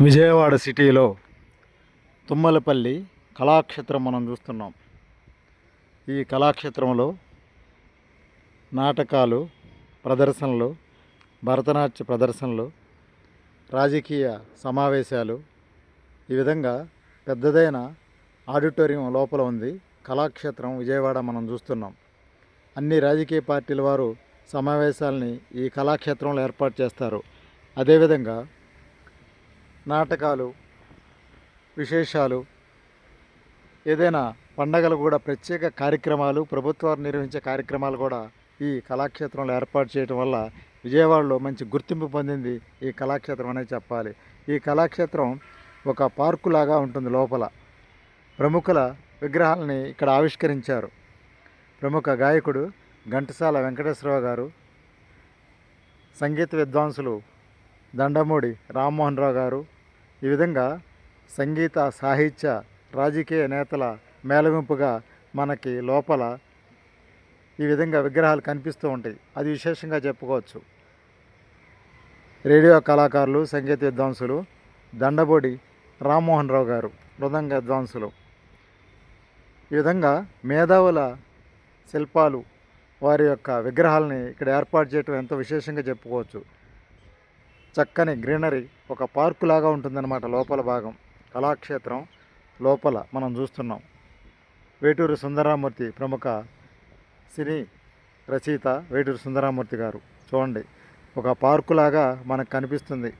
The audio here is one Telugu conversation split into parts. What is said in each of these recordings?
విజయవాడ సిటీలో తుమ్మలపల్లి కళాక్షేత్రం మనం చూస్తున్నాం. ఈ కళాక్షేత్రంలో నాటకాలు ప్రదర్శనలు భరతనాట్య ప్రదర్శనలు రాజకీయ సమావేశాలు ఈ విధంగా పెద్దదైన ఆడిటోరియం లోపల ఉంది. కళాక్షేత్రం విజయవాడ మనం చూస్తున్నాం. అన్ని రాజకీయ పార్టీల వారు సమావేశాలని ఈ కళాక్షేత్రంలో ఏర్పాటు చేస్తారు. అదేవిధంగా నాటకాలు విశేషాలు ఏదైనా పండగలు కూడా ప్రత్యేక కార్యక్రమాలు ప్రభుత్వాలు నిర్వహించే కార్యక్రమాలు కూడా ఈ కళాక్షేత్రంలో ఏర్పాటు చేయడం వల్ల విజయవాడలో మంచి గుర్తింపు పొందింది ఈ కళాక్షేత్రం అనే చెప్పాలి. ఈ కళాక్షేత్రం ఒక పార్కు లాగా ఉంటుంది లోపల. ప్రముఖుల విగ్రహాలని ఇక్కడ ఆవిష్కరించారు. ప్రముఖ గాయకుడు ఘంటసాల వెంకటేశ్వరరావు గారు సంగీత విద్వాంసులు దండమూడి రామ్మోహన్ రావు గారు ఈ విధంగా సంగీత సాహిత్య రాజకీయ నేతల మేళవింపుగా మనకి లోపల ఈ విధంగా విగ్రహాలు కనిపిస్తూ ఉంటాయి. అది విశేషంగా చెప్పుకోవచ్చు. రేడియో కళాకారులు సంగీత విద్వాంసులు దండబోడి రామ్మోహన్ రావు గారు మృదంగ విద్వాంసులు. ఈ విధంగా మేధావుల శిల్పాలు వారి యొక్క విగ్రహాలని ఇక్కడ ఏర్పాటు చేయటం ఎంతో విశేషంగా చెప్పుకోవచ్చు. చక్కని గ్రీనరీ ఒక పార్కు లాగా ఉంటుందన్నమాట లోపల భాగం. కళాక్షేత్రం లోపల మనం చూస్తున్నాం. వేటూరు సుందరామూర్తి ప్రముఖ సినీ రచయిత వేటూరు సుందరామూర్తి గారు. చూడండి ఒక పార్కు లాగా మనకు కనిపిస్తుంది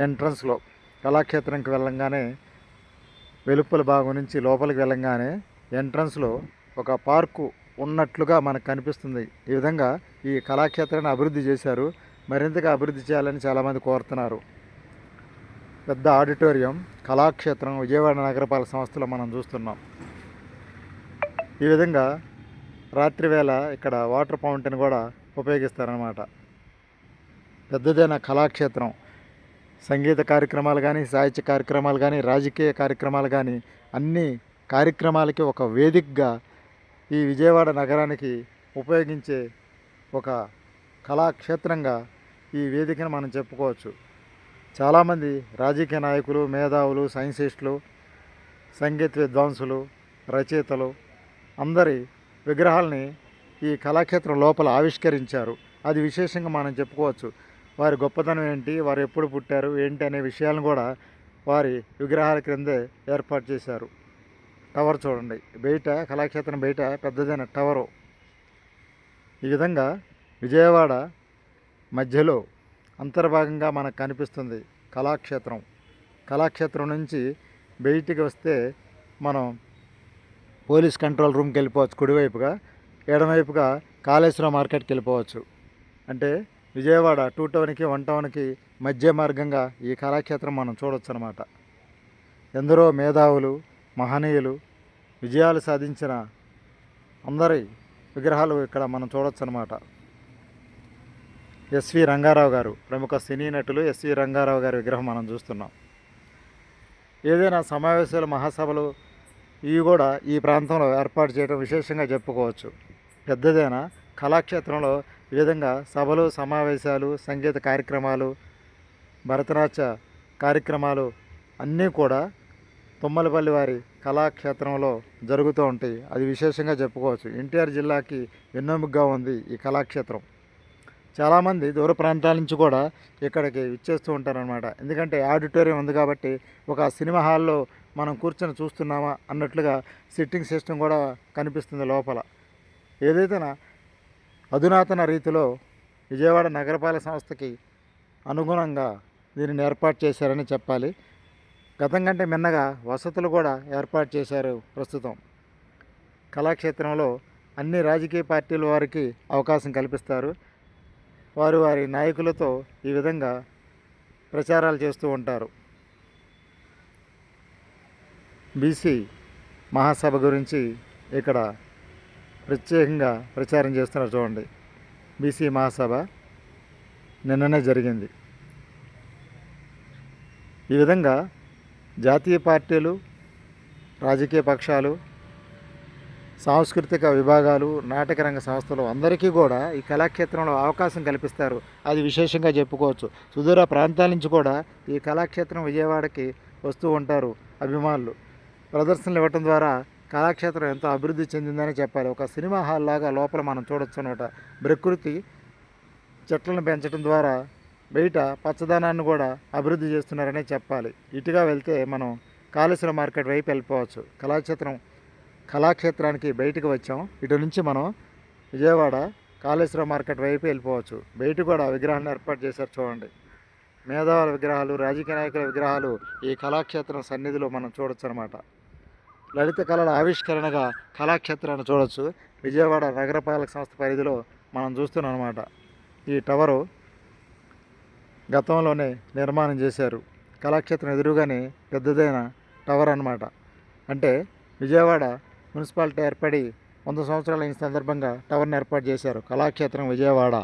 ఎంట్రన్స్లో. కళాక్షేత్రంకి వెళ్ళంగానే వెలుపల భాగం నుంచి లోపలికి వెళ్ళంగానే ఎంట్రన్స్లో ఒక పార్కు ఉన్నట్లుగా మనకు కనిపిస్తుంది. ఈ విధంగా ఈ కళాక్షేత్రాన్ని అభివృద్ధి చేశారు మరింతగా అభివృద్ధి చేయాలని చాలామంది కోరుతున్నారు. పెద్ద ఆడిటోరియం కళాక్షేత్రం విజయవాడ నగరపాలక సంస్థలో మనం చూస్తున్నాం. ఈ విధంగా రాత్రివేళ ఇక్కడ వాటర్ ఫౌంటైన్ కూడా ఉపయోగిస్తారనమాట పెద్దదైన కళాక్షేత్రం సంగీత కార్యక్రమాలు కానీ సాహిత్య కార్యక్రమాలు కానీ రాజకీయ కార్యక్రమాలు కానీ అన్ని కార్యక్రమాలకి ఒక వేదికగా ఈ విజయవాడ నగరానికి ఉపయోగించే ఒక కళాక్షేత్రంగా ఈ వేదికను మనం చెప్పుకోవచ్చు. చాలామంది రాజకీయ నాయకులు మేధావులు సైన్సిస్టులు సంగీత విద్వాంసులు రచయితలు అందరి విగ్రహాలని ఈ కళాక్షేత్రం లోపల ఆవిష్కరించారు. అది విశేషంగా మనం చెప్పుకోవచ్చు. వారి గొప్పతనం ఏంటి? వారు ఎప్పుడు పుట్టారు? ఏంటి అనే విషయాలను కూడా వారి విగ్రహాల క్రిందే ఏర్పాటు చేశారు. టవర్ చూడండి. బయట కళాక్షేత్రం బయట పెద్దదైన టవరు. ఈ విధంగా విజయవాడ మధ్యలో అంతర్భాగంగా మనకు కనిపిస్తుంది కళాక్షేత్రం. కళాక్షేత్రం నుంచి బయటికి వస్తే మనం పోలీస్ కంట్రోల్ రూమ్కి వెళ్ళిపోవచ్చు కుడివైపుగా ఎడమవైపుగా కాళేశ్వరం మార్కెట్కి వెళ్ళిపోవచ్చు. అంటే విజయవాడ టూ టౌన్కి వన్ టౌన్కి మధ్య మార్గంగా ఈ కళాక్షేత్రం మనం చూడొచ్చు అనమాట ఎందరో మేధావులు మహనీయులు విజయాలు సాధించిన అందరి విగ్రహాలు ఇక్కడ మనం చూడొచ్చు అనమాట ఎస్వి రంగారావు గారు ప్రముఖ సినీ నటులు ఎస్వి రంగారావు గారి విగ్రహం మనం చూస్తున్నాం. ఏదైనా సమావేశాలు మహాసభలు ఇవి కూడా ఈ ప్రాంతంలో ఏర్పాటు చేయడం విశేషంగా చెప్పుకోవచ్చు. పెద్దదైన కళాక్షేత్రంలో ఈ విధంగా సభలు సమావేశాలు సంగీత కార్యక్రమాలు భరతనాట్య కార్యక్రమాలు అన్నీ కూడా తుమ్మలపల్లి వారి కళాక్షేత్రంలో జరుగుతూ ఉంటాయి. అది విశేషంగా చెప్పుకోవచ్చు. ఎన్టీఆర్ జిల్లాకి వెన్నెముగ్గా ఉంది ఈ కళాక్షేత్రం. చాలామంది దూర ప్రాంతాల నుంచి కూడా ఇక్కడికి ఇచ్చేస్తూ ఉంటారనమాట ఎందుకంటే ఆడిటోరియం ఉంది కాబట్టి ఒక సినిమా హాల్లో మనం కూర్చొని చూస్తున్నామా అన్నట్లుగా సిట్టింగ్ సిస్టమ్ కూడా కనిపిస్తుంది లోపల. ఏదైతేనా అధునాతన రీతిలో విజయవాడ నగరపాలక సంస్థకి అనుగుణంగా దీనిని ఏర్పాటు చేశారని చెప్పాలి. గతం కంటే మిన్నగా వసతులు కూడా ఏర్పాటు చేశారు ప్రస్తుతం. కళాక్షేత్రంలో అన్ని రాజకీయ పార్టీల వారికి అవకాశం కల్పిస్తారు. వారు వారి నాయకులతో ఈ విధంగా ప్రచారాలు చేస్తూ ఉంటారు. బీసీ మహాసభ గురించి ఇక్కడ ప్రత్యేకంగా ప్రచారం చేస్తున్నారు చూడండి. బీసీ మహాసభ నిన్ననే జరిగింది. ఈ విధంగా జాతీయ పార్టీలు రాజకీయ పక్షాలు సాంస్కృతిక విభాగాలు నాటక రంగ సంస్థలు అందరికీ కూడా ఈ కళాక్షేత్రంలో అవకాశం కల్పిస్తారు. అది విశేషంగా చెప్పుకోవచ్చు. సుదూర ప్రాంతాల నుంచి కూడా ఈ కళాక్షేత్రం విజయవాడకి వస్తూ ఉంటారు అభిమానులు. ప్రదర్శనలు ఇవ్వటం ద్వారా కళాక్షేత్రం ఎంతో అభివృద్ధి చెందిందని చెప్పాలి. ఒక సినిమా హాల్ లాగా లోపల మనం చూడొచ్చు అనమాట. ప్రకృతి చెట్లను పెంచడం ద్వారా బయట పచ్చదనాన్ని కూడా అభివృద్ధి చేస్తున్నారనే చెప్పాలి. ఇటుగా వెళ్తే మనం కాళేశ్వర మార్కెట్ వైపు వెళ్ళిపోవచ్చు. కళాక్షేత్రం కళాక్షేత్రానికి బయటకు వచ్చాం. ఇటు నుంచి మనం విజయవాడ కాళేశ్వరం మార్కెట్ వైపు వెళ్ళిపోవచ్చు. బయట కూడా విగ్రహాన్ని ఏర్పాటు చేశారు చూడండి. మేధావుల విగ్రహాలు రాజకీయ నాయకుల విగ్రహాలు ఈ కళాక్షేత్రం సన్నిధిలో మనం చూడొచ్చు అనమాట లలిత కళల ఆవిష్కరణగా కళాక్షేత్రాన్ని చూడొచ్చు. విజయవాడ నగరపాలక సంస్థ పరిధిలో మనం చూస్తున్నాం అనమాట ఈ టవరు గతంలోనే నిర్మాణం చేశారు. కళాక్షేత్రం ఎదురుగానే పెద్దదైన టవర్ అనమాట అంటే విజయవాడ మున్సిపాలిటీ ఏర్పడి వంద సంవత్సరాల అయిన సందర్భంగా టవర్ని ఏర్పాటు చేశారు కళాక్షేత్రం విజయవాడ.